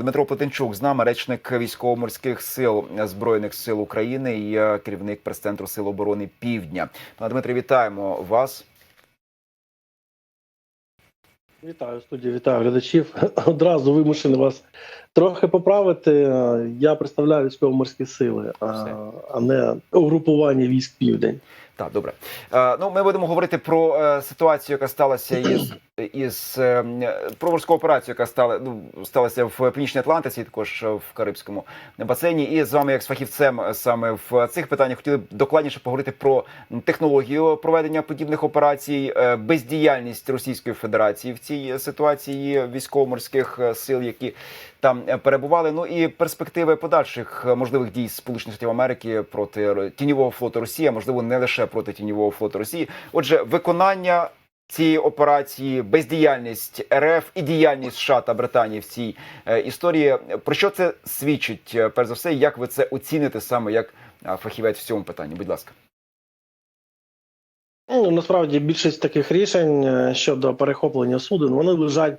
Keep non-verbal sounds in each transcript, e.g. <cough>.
Дмитро Плетенчук з нами, речник військово-морських сил збройних сил України і е, керівник прес-центру Сил оборони Півдня. Пане Дмитре, вітаємо вас. Вітаю студію, вітаю глядачів. <laughs> Одразу вимушений вас трохи поправити. Я представляю військово-морські сили, а, а не угрупування військ Південь. Так, добре. Е, ну, ми будемо говорити про е, ситуацію, яка сталася із, із е, про морську операцію, яка стала ну сталася в Північній Атлантиці, також в Карибському басейні. І з вами, як з фахівцем, саме в цих питаннях, хотіли б докладніше поговорити про технологію проведення подібних операцій, бездіяльність Російської Федерації в цій ситуації військово-морських сил, які там перебували. Ну і перспективи подальших можливих дій Сполучених Штатів Америки проти тіньового флоту Росії, можливо не лише проти тіньового флоту Росії. Отже, виконання цієї операції, бездіяльність РФ і діяльність США та Британії в цій е, історії. Про що це свідчить? е, Перш за все, як ви це оціните саме як е, фахівець в цьому питанні? Будь ласка. Ну, насправді більшість таких рішень е, щодо перехоплення суден вони лежать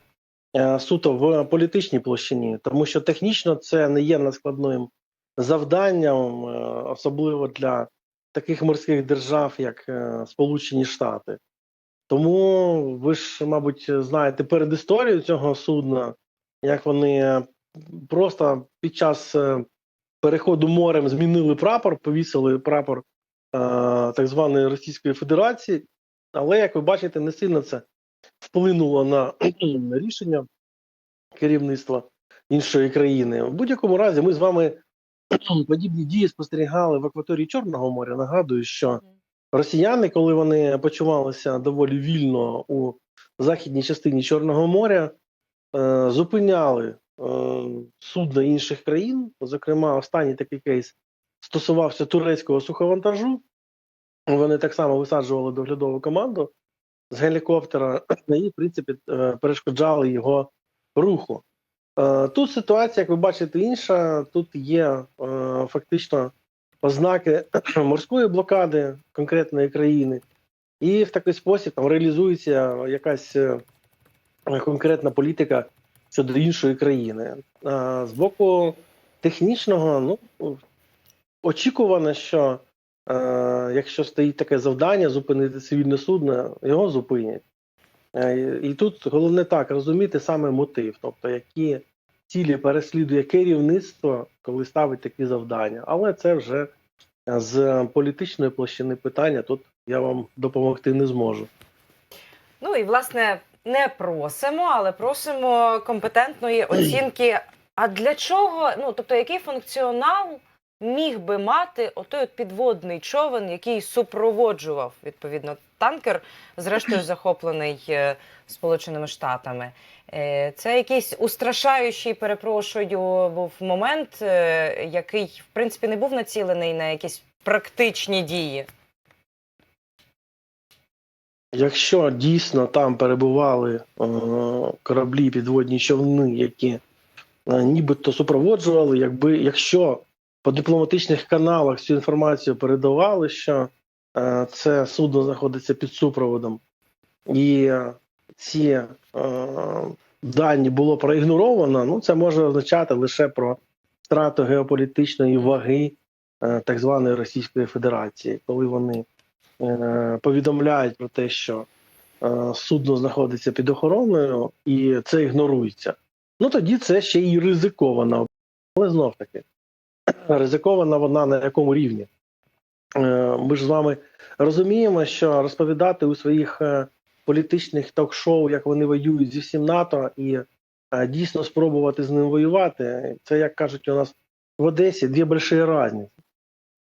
суто в політичній площині, тому що технічно це не є надскладним завданням, особливо для таких морських держав, як е, Сполучені Штати. Тому ви ж, мабуть, знаєте передісторію цього судна, як вони просто під час е, переходу морем змінили прапор, повісили прапор е, так званої Російської Федерації, але, як ви бачите, не сильно це вплинуло на <clears throat> рішення керівництва іншої країни. В будь-якому разі, ми з вами подібні дії спостерігали в акваторії Чорного моря. Нагадую, що росіяни, коли вони почувалися доволі вільно у західній частині Чорного моря, е, зупиняли е, судна інших країн. Зокрема, останній такий кейс стосувався турецького суховантажу. Вони так само висаджували доглядову команду з гелікоптера і, в принципі, е, перешкоджали його руху. Е, Тут ситуація, як ви бачите, інша. Тут є е, фактично ознаки <clears throat> морської блокади конкретної країни, і в такий спосіб там реалізується якась е, конкретна політика щодо іншої країни. З боку технічного, ну очікувано, що якщо стоїть таке завдання зупинити цивільне судно, його зупинять. Е, і тут головне так розуміти саме мотив, тобто які цілі переслідує керівництво, коли ставить такі завдання. Але це вже з політичної площини питання. Тут я вам допомогти не зможу. Ну і власне не просимо, але просимо компетентної оцінки. А для чого? Ну тобто, який функціонал міг би мати отой от підводний човен, який супроводжував відповідно танкер, зрештою <clears throat> захоплений е, Сполученими Штатами? Е, Це якийсь устрашаючий, перепрошую, був момент, е, який в принципі не був націлений на якісь практичні дії. Якщо дійсно там перебували е, кораблі, підводні човни, які е, нібито супроводжували, якби якщо по дипломатичних каналах цю інформацію передавали, що е, це судно знаходиться під супроводом, і е, ці е, дані було проігноровано, ну це може означати лише про втрату геополітичної ваги е, так званої Російської Федерації, коли вони е, повідомляють про те, що е, судно знаходиться під охороною, і це ігнорується. Ну тоді це ще й ризиковано. Але знов таки, ризикована вона на якому рівні? Е, Ми ж з вами розуміємо, що розповідати у своїх е, політичних ток-шоу, як вони воюють зі всім НАТО, і е, дійсно спробувати з ним воювати, це як кажуть у нас в Одесі дві больші різниці.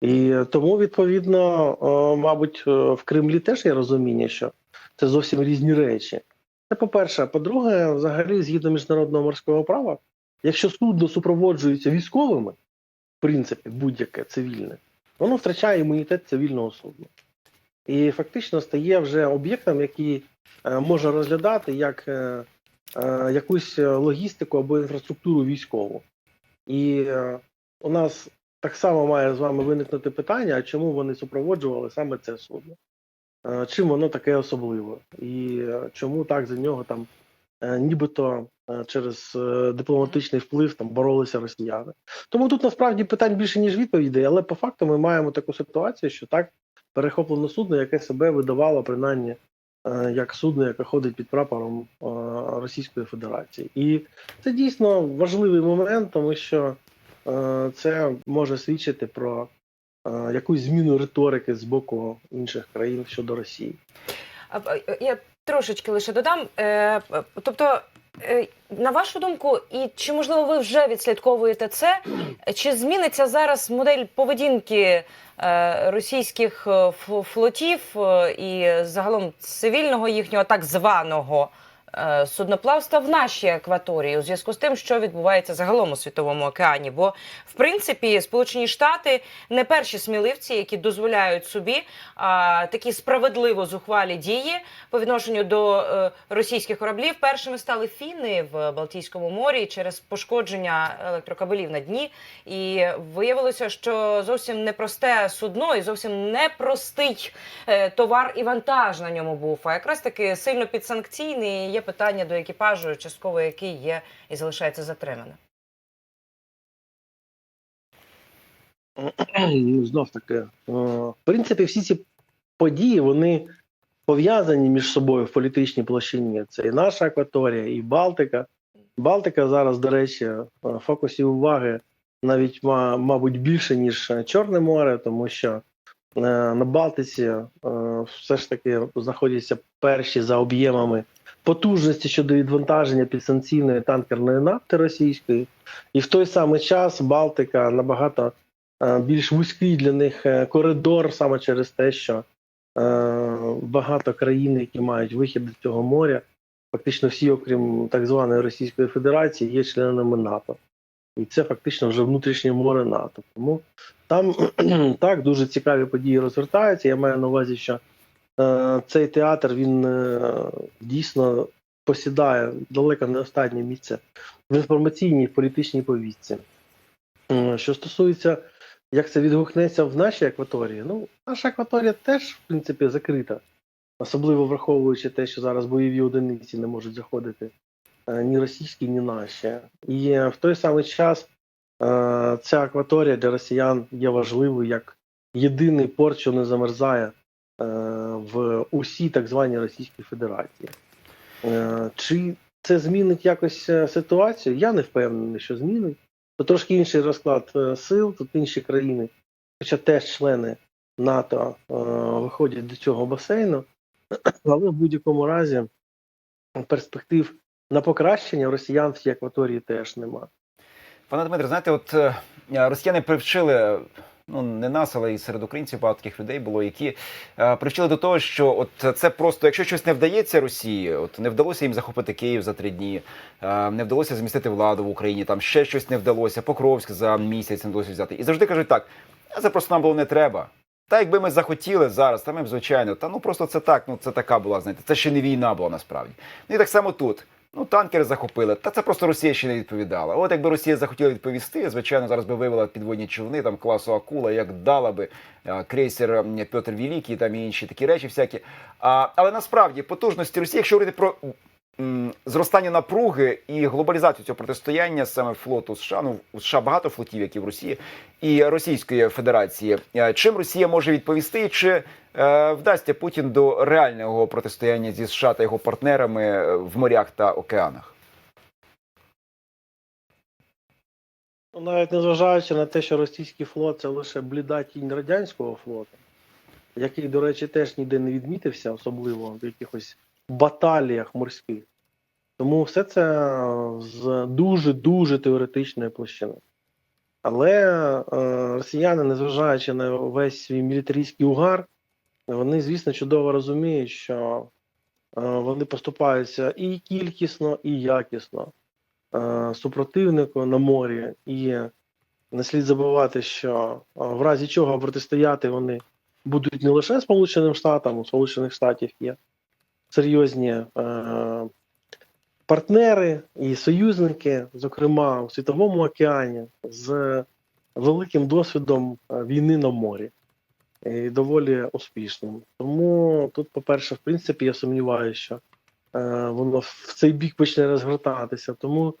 І тому, відповідно, мабуть, в Кремлі теж є розуміння, що це зовсім різні речі. Це по-перше. По-друге, взагалі, згідно міжнародного морського права, якщо судно супроводжується військовими, принципі, будь-яке цивільне, воно втрачає імунітет цивільного судна. І фактично стає вже об'єктом, який е, може розглядати як е, е, якусь логістику або інфраструктуру військову. І у нас так само має з вами виникнути питання, а чому вони супроводжували саме це судно? Чим воно таке особливе? І чому так за нього там нібито через е, дипломатичний вплив там боролися росіяни. Тому тут насправді питань більше ніж відповідей, але по факту ми маємо таку ситуацію, що так перехоплено судно, яке себе видавало принаймні е, як судно, яке ходить під прапором е, Російської Федерації, і це дійсно важливий момент, тому що е, це може свідчити про е, якусь зміну риторики з боку інших країн щодо Росії. Я трошечки лише додам. Е, Тобто, е, на вашу думку, і чи можливо ви вже відслідковуєте це? Чи зміниться зараз модель поведінки е, російських е, флотів е, і загалом цивільного їхнього так званого е, судноплавства в нашій акваторії у зв'язку з тим, що відбувається загалом у світовому океані? Бо в принципі Сполучені Штати не перші сміливці, які дозволяють собі а, такі справедливо зухвалі дії по відношенню до е, російських кораблів. Першими стали фіни в Балтійському морі через пошкодження електрокабелів на дні. І виявилося, що зовсім непросте судно і зовсім непростий е, товар і вантаж на ньому був. А якраз таки сильно підсанкційний. Питання до екіпажу, частково який є і залишається затриманим. Ну, знов таки, е, в принципі, всі ці події вони пов'язані між собою в політичній площині. Це і наша акваторія, і Балтика. Балтика зараз, до речі, в фокусі уваги навіть мабуть більше ніж Чорне море, тому що е, на Балтиці е, все ж таки знаходяться перші за об'ємами потужності щодо відвантаження підсанкційної танкерної нафти російської, і в той самий час Балтика набагато е, більш вузький для них е, коридор саме через те, що е, багато країн, які мають вихід до цього моря, фактично всі, окрім так званої Російської Федерації, є членами НАТО. І це фактично вже внутрішнє море НАТО. Тому там <clears throat> так дуже цікаві події розгортаються. Я маю на увазі, що цей театр він е, дійсно посідає далеко не останнє місце в інформаційній політичній повістці. Е, Що стосується, як це відгукнеться в нашій акваторії, ну, наша акваторія теж, в принципі, закрита, особливо враховуючи те, що зараз бойові одиниці не можуть заходити е, ні російські, ні наші. І е, в той самий час е, ця акваторія для росіян є важливою як єдиний порт, що не замерзає е, в усій так званій Російській Федерації. Е, Чи це змінить якось е, ситуацію? Я не впевнений, що змінить. Тут трошки інший розклад е, сил, тут інші країни, хоча теж члени НАТО е, виходять до цього басейну, але в будь-якому разі перспектив на покращення росіян в цій акваторії теж нема. Пане Дмитре, знаєте, от е, росіяни привчили. Ну, не нас, але і серед українців багато таких людей було, які е, привчили до того, що от це просто, якщо щось не вдається Росії, от не вдалося їм захопити Київ за три дні, е, не вдалося змістити владу в Україні, там ще щось не вдалося, Покровськ за місяць не вдалося взяти. І завжди кажуть так: це просто нам було не треба. Та якби ми захотіли зараз, та ми б звичайно, та ну просто це так, ну це така була, знаєте, це ще не війна була насправді. Ну і так само тут. Ну, танкери захопили, та це просто Росія ще не відповідала. От якби Росія захотіла відповісти, звичайно, зараз би вивела підводні човни там класу Акула, як дала би е, крейсер Петр Великий, там і інші такі речі всякі. А, але насправді потужності Росії, якщо говорити про зростання напруги і глобалізацію цього протистояння саме флоту США, ну у США багато флотів, як і в Росії, і Російської Федерації. Е, Чим Росія може відповісти? Чи е, вдасться Путін до реального протистояння зі США та його партнерами е, в морях та океанах? Ну, Навіть незважаючи на те, що російський флот це лише бліда тінь радянського флоту, який, до речі, теж ніде не відмітився, особливо в якихось баталіях морських. Тому все це з дуже-дуже теоретичної площини. Але е, росіяни, незважаючи на весь свій мілітарійський угар, вони, звісно, чудово розуміють, що е, вони поступаються і кількісно, і якісно е, супротивнику на морі, і не слід забувати, що е, в разі чого протистояти вони будуть не лише Сполученим Штатам, у Сполучених Штатів є серйозні е, партнери і союзники, зокрема у Світовому океані, з великим досвідом е, війни на морі. І доволі успішним. Тому тут, по-перше, в принципі, я сумніваюся, що е, воно в цей бік почне розгортатися. Тому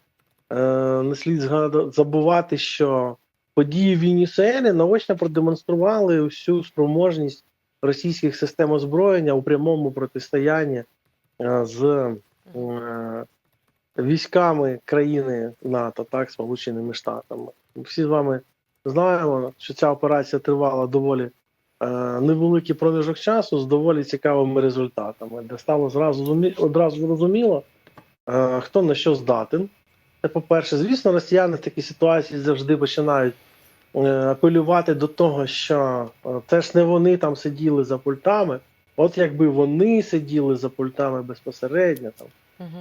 е, не слід згада- забувати, що події в Венесуелі наочно продемонстрували всю спроможність російських систем озброєння у прямому протистоянні е, з е, військами країни НАТО, так, Сполученими Штатами. Ми всі з вами знаємо, що ця операція тривала доволі е, невеликий проміжок часу з доволі цікавими результатами, де стало зразу одразу зрозуміло, хто на що здатен. Це по-перше, звісно, росіяни в такій ситуації завжди починають апелювати до того, що е, це ж не вони там сиділи за пультами. От якби вони сиділи за пультами безпосередньо там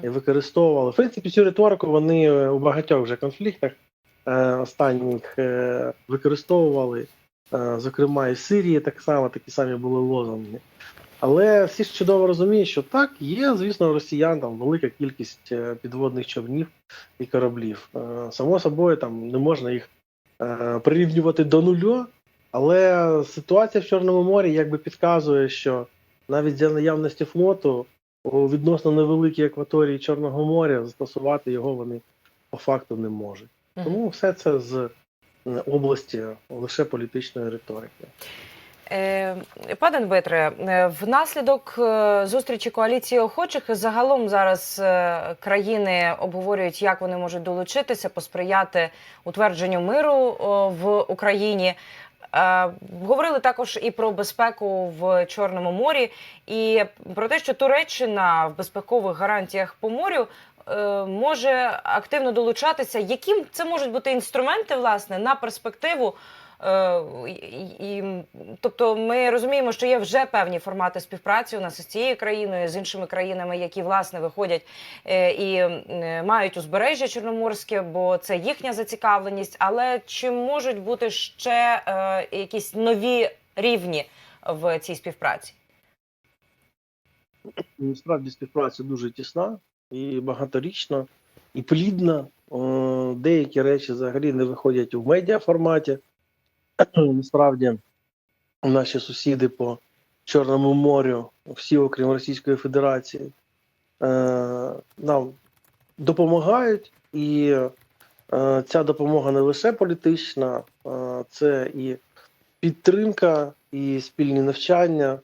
і використовували. В принципі, цю риторику вони е, у багатьох вже конфліктах е, останніх е, використовували. Е, зокрема, і в Сирії так само такі самі були лозунги. Але всі ж чудово розуміють, що так, є, звісно, у росіян там велика кількість е, підводних човнів і кораблів. Е, Само собою, там не можна їх е, прирівнювати до нулю, але ситуація в Чорному морі якби підказує, що навіть за наявності флоту у відносно невеликій акваторії Чорного моря застосувати його вони по факту не можуть. Тому все це з е, області лише політичної риторики. Е, Пане Дмитре, е, внаслідок е, зустрічі коаліції охочих загалом зараз країни обговорюють, як вони можуть долучитися, посприяти утвердженню миру в Україні. Говорили також і про безпеку в Чорному морі, і про те, що Туреччина в безпекових гарантіях по морю може активно долучатися. Які це можуть бути інструменти власне на перспективу? Е, і, тобто, ми розуміємо, що є вже певні формати співпраці у нас із цією країною, з іншими країнами, які власне виходять е, і е, мають узбережжя Чорноморське, бо це їхня зацікавленість. Але чи можуть бути ще якісь нові рівні в цій співпраці? Насправді співпраця дуже тісна і багаторічна, і плідна. Деякі речі взагалі не виходять у медіаформаті. <clears throat> Насправді, наші сусіди по Чорному морю, всі, окрім Російської Федерації, е, нам допомагають, і е, ця допомога не лише політична, е, це і підтримка, і спільні навчання.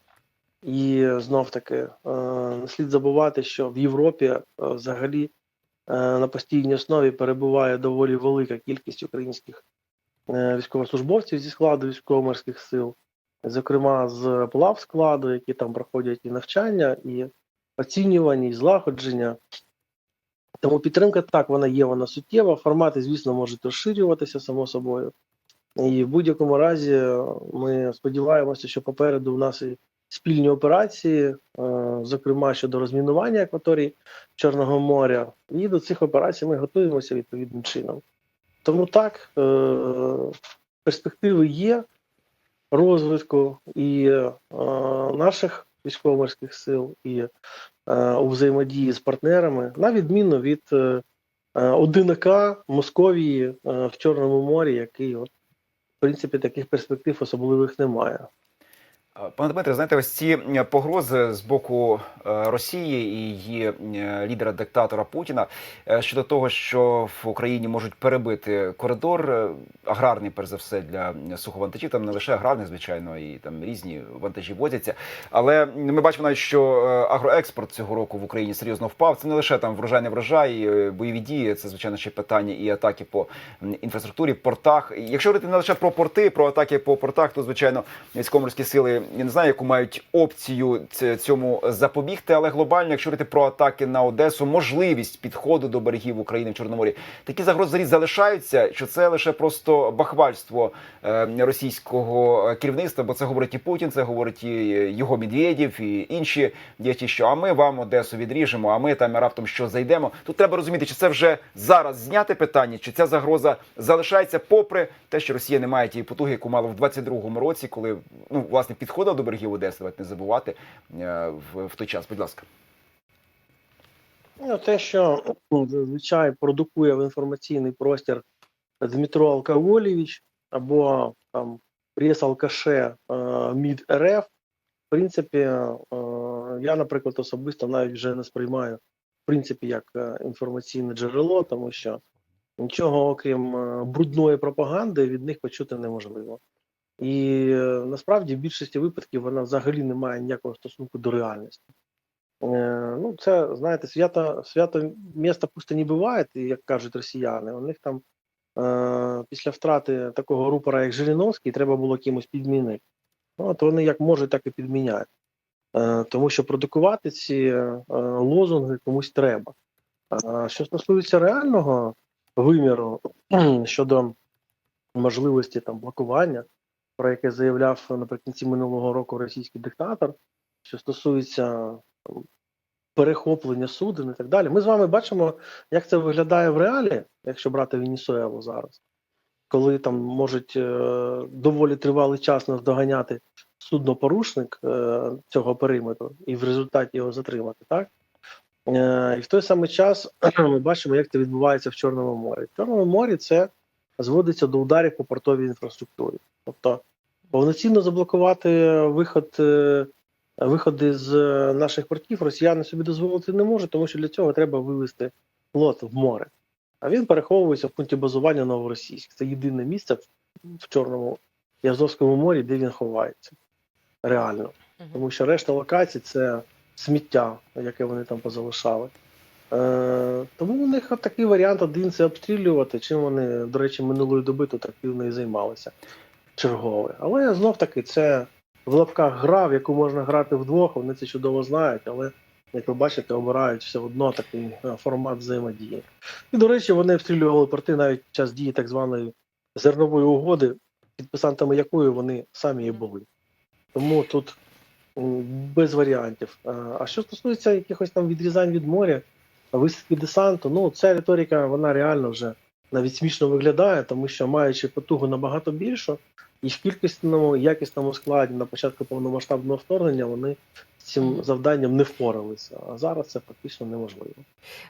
І знов таки не слід забувати, що в Європі взагалі на постійній основі перебуває доволі велика кількість українських військовослужбовців зі складу військово-морських сил, зокрема з плав складу, які там проходять і навчання, і оцінювання, і злагодження. Тому підтримка так, вона є, вона суттєва. Формати, звісно, можуть розширюватися само собою. І в будь-якому разі е, ми сподіваємося, що попереду у нас і спільні операції, е, зокрема щодо розмінування акваторії Чорного моря, і до цих операцій ми готуємося відповідним чином. Тому так, е, перспективи є розвитку і е, наших військово-морських сил, і е, у взаємодії з партнерами, на відміну від е, одинака Московії в Чорному морі, який от, в принципі таких перспектив особливих немає. Пане Дмитре, знаєте, ось ці е, погрози з боку е, Росії і її е, лідера диктатора Путіна щодо того, що в Україні можуть перебити коридор аграрний, перш за все, для суховантажів. Там не лише аграрний, звичайно, і там різні вантажі возяться. Але ми бачимо навіть, що агроекспорт цього року в Україні серйозно впав. Це не лише там врожай не врожай, бойові дії. Це звичайно ще питання і атаки по інфраструктурі, портах. Якщо говорити не лише про порти, про атаки по портах, то звичайно військово-морські сили я не знаю, яку мають опцію цьому запобігти, але глобально, якщо говорити про атаки на Одесу, можливість підходу до берегів України в Чорноморі, такі загрози залишаються, що це лише просто бахвальство е, російського керівництва, бо це говорить і Путін, це говорить і його Медведєв, і інші діячі, що а ми вам Одесу відріжемо, а ми там раптом що зайдемо. Тут треба розуміти, чи це вже зараз зняти питання, чи ця загроза залишається, попри те, що Росія не має тієї потуги, яку мала в 22-му році, коли ну власне підходила до берегів Одеси, давайте не забувати е, в, в той час. Будь ласка. Ну, те, що ну, зазвичай продукує в інформаційний простір Дмитро Алкаголєвич або там прес-алкаше е, МІД РФ, в принципі, е, я, наприклад, особисто навіть вже не сприймаю в принципі як інформаційне джерело, тому що нічого окрім брудної пропаганди від них почути неможливо. І е, насправді в більшості випадків вона взагалі не має ніякого стосунку до реальності. Е, ну, це, знаєте, свято, свято міста пусто не буває, як кажуть росіяни. У них там е, після втрати такого рупора, як Жириновський, треба було кимось підмінити. Ну, от вони як можуть, так і підміняють. Тому що продукувати ці лозунги комусь треба. Що стосується реального виміру <clears throat> щодо можливості там блокування, про яке заявляв наприкінці минулого року російський диктатор, що стосується перехоплення суден і так далі. Ми з вами бачимо, як це виглядає в реалі, якщо брати Венесуелу зараз, коли там можуть е, доволі тривалий час наздоганяти суднопорушник е, цього периметру і в результаті його затримати, так? Е, і в той самий час <clears throat> ми бачимо, як це відбувається в Чорному морі. В Чорному морі це зводиться до ударів по портовій інфраструктурі. Тобто повноцінно заблокувати виход, е, виходи з е, наших портів росіяни собі дозволити не можуть, тому що для цього треба вивести флот в море. А він переховується в пункті базування Новоросійськ. Це єдине місце в Чорному і Азовському морі, де він ховається. Реально. Тому що решта локацій це сміття, яке вони там позалишали. Е, тому у них такий варіант один це обстрілювати, чим вони, до речі, минулої доби тут активно і займалися. Чергове. Але знов таки це в лапках гра, в яку можна грати вдвох, вони це чудово знають, але, як ви бачите, обирають все одно такий е, формат взаємодії. І, до речі, вони обстрілювали порти навіть час дії так званої зернової угоди, підписантами якої вони самі і були. Тому тут без варіантів. А що стосується якихось там відрізань від моря, висадки десанту, ну ця риторика вона реально вже навіть смішно виглядає, тому що маючи потугу набагато більшу, і в кількісному і якісному складі на початку повномасштабного вторгнення вони з цим завданням не впоралися. А зараз це практично неможливо.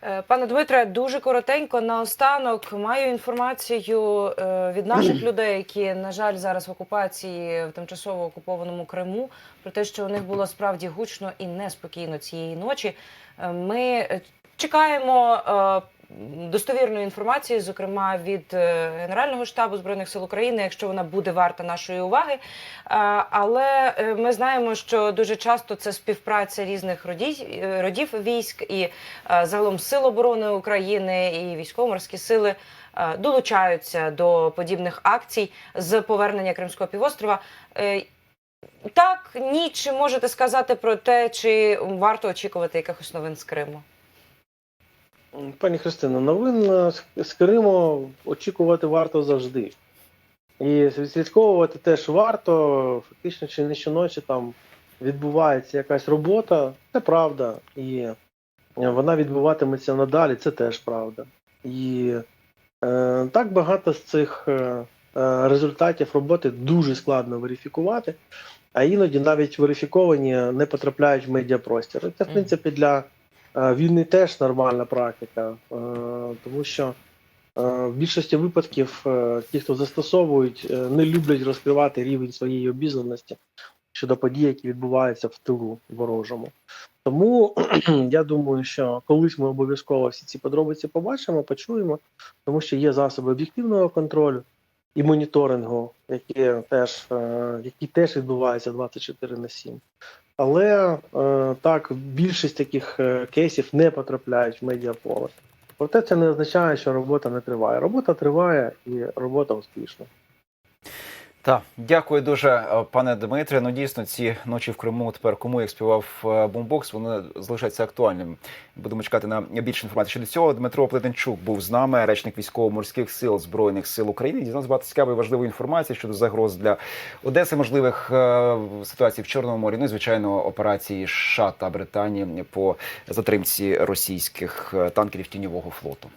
Е, Пане Дмитре, дуже коротенько наостанок маю інформацію е, від наших <clears throat> людей, які, на жаль, зараз в окупації в тимчасово окупованому Криму, про те, що у них було справді гучно і неспокійно цієї ночі. Е, Ми чекаємо достовірної інформації, зокрема від е, Генерального штабу збройних сил України, якщо вона буде варта нашої уваги. Е, Але е, ми знаємо, що дуже часто це співпраця різних родів, родів військ і загалом сил оборони України і військово-морські сили долучаються до подібних акцій з повернення Кримського півострова. Так, ні, чи можете сказати про те, чи варто очікувати якихось новин з Криму? Пані Христино, новин з- Криму очікувати варто завжди. І відслідковувати теж варто. Фактично, чи не щоночі там відбувається якась робота, це правда. І вона відбуватиметься надалі, це теж правда. І е, так багато з цих е, е, результатів роботи дуже складно верифікувати, а іноді навіть верифіковані не потрапляють в медіапростір. Це, в принципі, для війни теж нормальна практика, е, тому що е, в більшості випадків е, ті, хто застосовують, е, не люблять розкривати рівень своєї обізнаності щодо подій, які відбуваються в тилу ворожому. Тому <clears throat> я думаю, що колись ми обов'язково всі ці подробиці побачимо, почуємо, тому що є засоби об'єктивного контролю і моніторингу, які теж, е, які теж відбуваються 24 на 7. Але е, так, більшість таких е, кейсів не потрапляють в медіаполе. Проте це не означає, що робота не триває. Робота триває і робота успішна. Так, дякую дуже, е, пане Дмитре. Ну дійсно, ці ночі в Криму тепер кому як співав е, бомбокс, вони залишаються актуальними. Будемо чекати на більше інформації. Щодо цього Дмитро Плетенчук був з нами, речник військово-морських сил збройних сил України. Дізнався багато цікавої важливої інформації щодо загроз для Одеси, можливих е, ситуацій в Чорному морі. Ну і звичайно, операції США та Британії по затримці російських танкерів тіньового флоту.